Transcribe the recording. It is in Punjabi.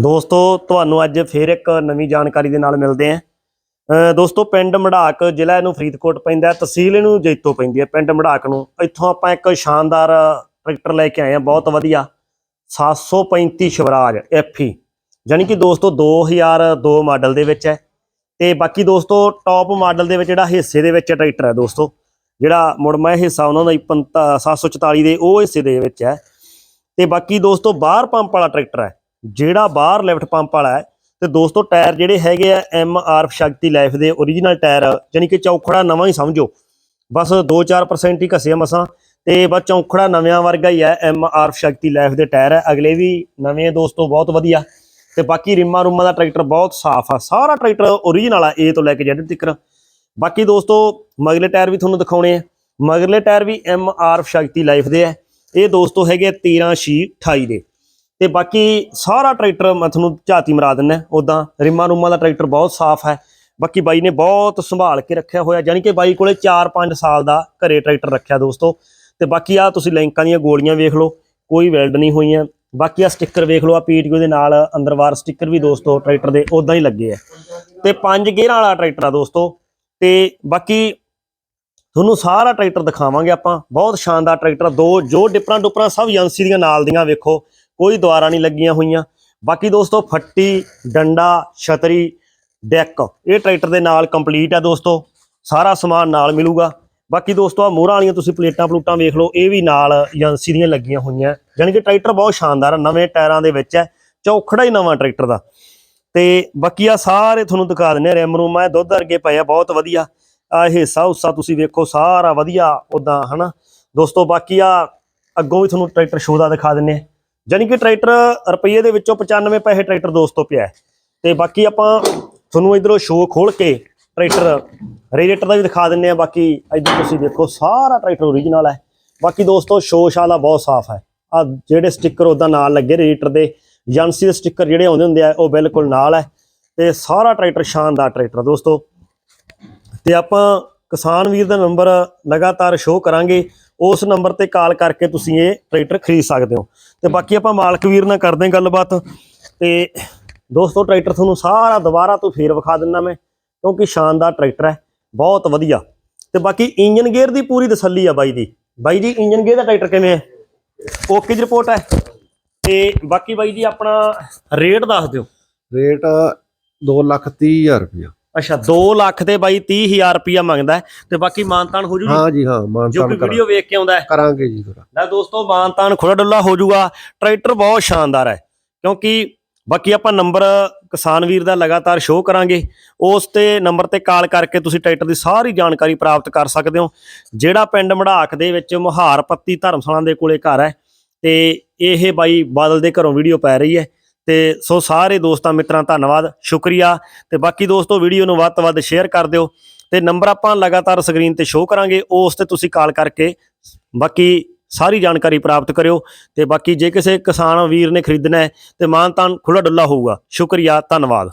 ਦੋਸਤੋ, ਤੁਹਾਨੂੰ ਅੱਜ ਫੇਰ ਇੱਕ ਨਵੀਂ ਜਾਣਕਾਰੀ ਦੇ ਨਾਲ ਮਿਲਦੇ ਆਂ ਦੋਸਤੋ, ਪਿੰਡ ਮੜਾਕ ਜ਼ਿਲ੍ਹਾ ਇਹਨੂੰ ਫਰੀਦਕੋਟ ਪੈਂਦਾ ਤਹਿਸੀਲ ਇਹਨੂੰ ਜੈਤੋ ਪੈਂਦੀ ਹੈ, ਪਿੰਡ ਮੜਾਕ ਨੂੰ। ਇੱਥੋਂ ਆਪਾਂ ਇੱਕ ਸ਼ਾਨਦਾਰ ਟਰੈਕਟਰ ਲੈ ਕੇ ਆਏ ਆ ਬਹੁਤ ਵਧੀਆ। 735 ਸ਼ਿਵਰਾਜ ਐਫਈ ਯਾਨੀ ਕਿ ਦੋਸਤੋ 2002 ਮਾਡਲ ਦੇ ਵਿੱਚ ਹੈ। ਤੇ ਬਾਕੀ ਦੋਸਤੋ ਟੌਪ ਮਾਡਲ ਦੇ ਵਿੱਚ ਜਿਹੜਾ ਹਿੱਸੇ ਦੇ ਵਿੱਚ ਟਰੈਕਟਰ ਹੈ ਦੋਸਤੋ, ਜਿਹੜਾ ਮੁੜਮਾ ਇਹ ਹਿੱਸਾ ਉਹਨਾਂ ਦਾ ਹੀ 744 ਦੇ ਉਹ ਹਿੱਸੇ ਦੇ ਵਿੱਚ ਹੈ। ਤੇ ਬਾਕੀ ਦੋਸਤੋ, ਬਾਹਰ ਪੰਪ ਵਾਲਾ ਟਰੈਕਟਰ ਹੈ। ਜਿਹੜਾ ਬਾਹਰ ਲਿਫਟ ਪੰਪ ਵਾਲਾ ਹੈ, ਤੇ ਦੋਸਤੋ ਟਾਇਰ ਜਿਹੜੇ ਹੈਗੇ ਆ ਐਮ ਆਰ ਸ਼ਕਤੀ ਲਾਈਫ ਦੇ origignal ਟਾਇਰ ਯਾਨੀ ਕਿ ਚੌਖੜਾ ਨਵਾਂ ਹੀ ਸਮਝੋ। ਬਸ 2-4% ਹੀ ਘਸਿਆ ਮਸਾਂ, ਤੇ ਬਸ ਚੌਖੜਾ ਨਵਿਆਂ ਵਰਗਾ ਹੀ ਹੈ ਐਮ ਆਰ ਸ਼ਕਤੀ ਲਾਈਫ ਦੇ ਟਾਇਰ। ਹੈ ਅਗਲੇ ਵੀ ਨਵੇਂ ਦੋਸਤੋ, ਬਹੁਤ ਵਧੀਆ। ਤੇ ਬਾਕੀ ਰਿਮਾ ਰੂਮਾ ਦਾ ਟਰੈਕਟਰ ਬਹੁਤ ਸਾਫ਼ ਆ। ਸਾਰਾ ਟਰੈਕਟਰ origignal ਆ, A ਤੋਂ ਲੈ ਕੇ Z ਤੱਕ ਬਾਕੀ ਦੋਸਤੋ ਮਗਲੇ ਟਾਇਰ ਵੀ ਤੁਹਾਨੂੰ ਦਿਖਾਉਣੇ ਆ। ਮਗਲੇ ਟਾਇਰ ਵੀ ਐਮ ਆਰ ਸ਼ਕਤੀ ਲਾਈਫ ਦੇ ਆ। ਇਹ ਦੋਸਤੋ ਹੈਗੇ 13 ਛੀ 28 ਦੇ। ਤੇ ਬਾਕੀ ਸਾਰਾ ਟਰੈਕਟਰ ਮੈਂ ਤੁਹਾਨੂੰ ਝਾਤੀ ਮਰਾ ਦਿੰਨਾ ਉਦਾਂ ਰਿਮਾ ਰੂਮਾਂ ਦਾ ਟਰੈਕਟਰ ਬਹੁਤ ਸਾਫ਼ ਹੈ। ਬਾਕੀ ਬਾਈ ਨੇ ਬਹੁਤ ਸੰਭਾਲ ਕੇ ਰੱਖਿਆ ਹੋਇਆ, ਯਾਨੀ ਕਿ ਬਾਈ ਕੋਲੇ 4-5 ਸਾਲ ਦਾ ਘਰੇ ਟਰੈਕਟਰ ਰੱਖਿਆ ਦੋਸਤੋ। ਤੇ ਬਾਕੀ ਆ ਤੁਸੀਂ ਲੈਂਕਾਂ ਦੀਆਂ ਗੋਲੀਆਂ ਵੇਖ ਲਓ, ਕੋਈ ਵੈਲਡ ਨਹੀਂ ਹੋਈਆਂ। ਬਾਕੀ ਆ ਸਟicker ਵੇਖ ਲਓ ਆ ਪੀਟੀਓ ਦੇ ਨਾਲ ਅੰਦਰਵਾਰ ਸਟicker ਵੀ ਦੋਸਤੋ ਟਰੈਕਟਰ ਦੇ ਉਦਾਂ ਹੀ ਲੱਗੇ ਆ। ਤੇ ਪੰਜ ਗੇਅਰਾਂ ਵਾਲਾ ਟਰੈਕਟਰ ਆ ਦੋਸਤੋ, ਤੇ ਬਾਕੀ ਤੁਹਾਨੂੰ ਸਾਰਾ ਟਰੈਕਟਰ ਦਿਖਾਵਾਂਗੇ ਆਪਾਂ। ਬਹੁਤ ਸ਼ਾਨਦਾਰ ਟਰੈਕਟਰ ਦੋ ਜੋ ਡਿਪਰਾਂ ਡੁਪਰਾਂ ਸਭ ਏਜੰਸੀ ਦੀਆਂ ਨਾਲ ਦੀਆਂ ਵੇਖੋ। ਕੋਈ ਦੁਆਰਾ ਨਹੀਂ ਲੱਗੀਆਂ ਹੋਈਆਂ। ਬਾਕੀ ਦੋਸਤੋ, ਫੱਟੀ, ਡੰਡਾ, ਛਤਰੀ, ਡੈਕ, ਇਹ ਟਰੈਕਟਰ ਦੇ ਨਾਲ ਕੰਪਲੀਟ ਹੈ ਦੋਸਤੋ। ਸਾਰਾ ਸਮਾਨ ਨਾਲ ਮਿਲੂਗਾ। ਬਾਕੀ ਦੋਸਤੋ ਆ ਮੋਹਰਾਂ ਵਾਲੀਆਂ ਤੁਸੀਂ ਪਲੇਟਾਂ ਪਲੂਟਾਂ ਵੇਖ ਲਓ, ਇਹ ਵੀ ਨਾਲ ਏਜੰਸੀ ਦੀਆਂ ਲੱਗੀਆਂ ਹੋਈਆਂ। ਯਾਨੀ ਕਿ ਟਰੈਕਟਰ ਬਹੁਤ ਸ਼ਾਨਦਾਰ ਆ, ਨਵੇਂ ਟਾਇਰਾਂ ਦੇ ਵਿੱਚ ਹੈ। ਚੌਖੜਾ ਹੀ ਨਵਾਂ ਟਰੈਕਟਰ ਦਾ। ਤੇ ਬਾਕੀ ਆ ਸਾਰੇ ਤੁਹਾਨੂੰ ਦਿਖਾ ਦਿੰਨੇ ਆ ਰਿਮ ਰੂਮ ਆ ਦੁੱਧ ਵਰਗੇ ਪਏ ਆ, ਬਹੁਤ ਵਧੀਆ। ਆ ਹਿੱਸਾ ਹੁੱਸਾ ਤੁਸੀਂ ਵੇਖੋ, ਸਾਰਾ ਵਧੀਆ ਉਦਾਂ ਹਨਾ। ਦੋਸਤੋ, ਬਾਕੀ ਆ ਅੱਗੋਂ ਵੀ ਤੁਹਾਨੂੰ ਟਰੈਕਟਰ ਸ਼ੋਅ ਦਾ ਦਿਖਾ ਦਿੰਨੇ ਆ ਕਿ ਟਰੈਕਟਰ ਰੁਪਈਏ ਦੇ ਵਿੱਚੋਂ 95 ਪੈਸੇ ਟਰੈਕਟਰ ਦੋਸਤੋ ਪਿਆ ਹੈ। ਤੇ ਬਾਕੀ ਆਪਾਂ ਤੁਹਾਨੂੰ ਇਧਰੋਂ ਸ਼ੋਅ ਖੋਲ ਕੇ ਟਰੈਕਟਰ ਰੇਡੀਏਟਰ ਦਾ ਵੀ ਦਿਖਾ ਦਿੰਨੇ ਆ ਬਾਕੀ ਇਧਰ ਤੁਸੀਂ ਦੇਖੋ, ਸਾਰਾ ਟਰੈਕਟਰ ਓਰੀਜਨਲ ਹੈ। ਬਾਕੀ ਦੋਸਤੋ ਸ਼ੋਅ ਸ਼ਾਲਾ ਬਹੁਤ ਸਾਫ਼ ਹੈ। ਆ ਜਿਹੜੇ ਸਟicker ਉਹਦਾ ਨਾਲ ਲੱਗੇ ਰੇਡੀਏਟਰ ਦੇ, ਏਜੰਸੀ ਦੇ ਸਟicker ਜਿਹੜੇ ਆਉਂਦੇ ਹੁੰਦੇ ਆ, ਉਹ ਬਿਲਕੁਲ ਨਾਲ ਹੈ। ਤੇ ਸਾਰਾ ਟਰੈਕਟਰ ਸ਼ਾਨਦਾਰ ਟਰੈਕਟਰ ਦੋਸਤੋ। ਤੇ ਆਪਾਂ ਕਿਸਾਨ ਵੀਰ ਦਾ ਨੰਬਰ ਲਗਾਤਾਰ ਸ਼ੋਅ ਕਰਾਂਗੇ। ਉਸ ਨੰਬਰ ਤੇ ਕਾਲ ਕਰਕੇ ਤੁਸੀਂ ਇਹ ਟਰੈਕਟਰ ਖਰੀਦ ਸਕਦੇ ਹੋ। ਤੇ ਬਾਕੀ ਆਪਾਂ ਮਾਲਕ ਵੀਰ ਨਾਲ ਕਰਦੇ ਹਾਂ ਗੱਲਬਾਤ। ਤੇ ਦੋਸਤੋ ਟਰੈਕਟਰ ਤੁਹਾਨੂੰ ਸਾਰਾ ਦੁਬਾਰਾ ਤੋਂ ਫੇਰ ਵਿਖਾ ਦਿੰਦਾ ਮੈਂ ਕਿਉਂਕਿ ਸ਼ਾਨਦਾਰ ਟਰੈਕਟਰ ਹੈ ਬਹੁਤ ਵਧੀਆ। ਤੇ ਬਾਕੀ ਇੰਜਨ ਗੇਅਰ ਦੀ ਪੂਰੀ ਤਸੱਲੀ ਆ ਬਾਈ ਦੀ। ਬਾਈ ਜੀ ਇੰਜਨ ਗੇਅਰ ਦਾ ਟਰੈਕਟਰ ਕਿਵੇਂ ਹੈ? ਓਕੇ ਜੀ ਰਿਪੋਰਟ ਹੈ। ਤੇ ਬਾਕੀ ਬਾਈ ਜੀ ਆਪਣਾ ਰੇਟ ਦੱਸ ਦਿਓ। ਰੇਟ 230000 ਰੁਪਇਆ। ਅੱਛਾ 2 ਲੱਖ ਤੇ ਬਾਈ 30000 ਰੁਪਿਆ ਮੰਗਦਾ ਤੇ ਬਾਕੀ ਮਾਨਤਾਨ ਹੋ ਜੂ ਹਾਂ ਜੀ ਹਾਂ ਜੋ ਮਾਨਤਾਨ ਕੋਈ ਵੀਡੀਓ ਵੇਖ ਕੇ ਆਉਂਦਾ ਹੈ। ਕਰਾਂਗੇ ਜੀ ਫਿਰ ਲੈ ਦੋਸਤੋ ਮਾਨਤਾਨ ਖੁੱਲਾ ਡੁੱਲਾ ਹੋ ਜਾਊਗਾ ਟਰੈਕਟਰ ਬਹੁਤ ਸ਼ਾਨਦਾਰ ਹੈ ਕਿਉਂਕਿ ਬਾਕੀ ਆਪਾਂ ਨੰਬਰ ਕਿਸਾਨ ਵੀਰ ਦਾ ਲਗਾਤਾਰ ਸ਼ੋਅ ਕਰਾਂਗੇ। ਉਸ ਤੇ ਨੰਬਰ ਤੇ ਕਾਲ ਕਰਕੇ ਤੁਸੀਂ ਟਰੈਕਟਰ ਦੀ ਸਾਰੀ ਜਾਣਕਾਰੀ ਪ੍ਰਾਪਤ ਕਰ ਸਕਦੇ ਹੋ। ਜਿਹੜਾ ਪਿੰਡ ਮੜਾਕ ਦੇ ਵਿੱਚ ਮੁਹਾਰ ਪੱਤੀ ਧਰਮਸ਼ਾਲਾ ਦੇ ਕੋਲੇ ਘਰ ਹੈ ਤੇ ਇਹ ਬਾਈ ਬਾਦਲ ਦੇ ਘਰੋਂ ਵੀਡੀਓ ਪੈ ਰਹੀ ਹੈ। ਤੇ ਸੋ ਸਾਰੇ ਦੋਸਤਾਂ, ਮਿੱਤਰਾਂ, ਧੰਨਵਾਦ, ਸ਼ੁਕਰੀਆ। ਤੇ ਬਾਕੀ ਦੋਸਤੋ, ਵੀਡੀਓ ਨੂੰ ਵੱਧ ਤੋਂ ਵੱਧ ਸ਼ੇਅਰ ਕਰ ਦਿਓ। ਤੇ ਨੰਬਰ ਆਪਾਂ ਲਗਾਤਾਰ ਸਕਰੀਨ ਤੇ ਸ਼ੋਅ ਕਰਾਂਗੇ, ਉਸ ਤੇ ਤੁਸੀਂ ਕਾਲ ਕਰਕੇ ਬਾਕੀ ਸਾਰੀ ਜਾਣਕਾਰੀ ਪ੍ਰਾਪਤ ਕਰਿਓ। ਤੇ ਬਾਕੀ ਜੇ ਕਿਸੇ ਕਿਸਾਨ ਵੀਰ ਨੇ ਖਰੀਦਣਾ ਹੈ, ਤੇ ਮਾਨਤਾਨ ਖੁੱਲਾ ਡੁੱਲਾ ਹੋਊਗਾ। ਸ਼ੁਕਰੀਆ, ਧੰਨਵਾਦ।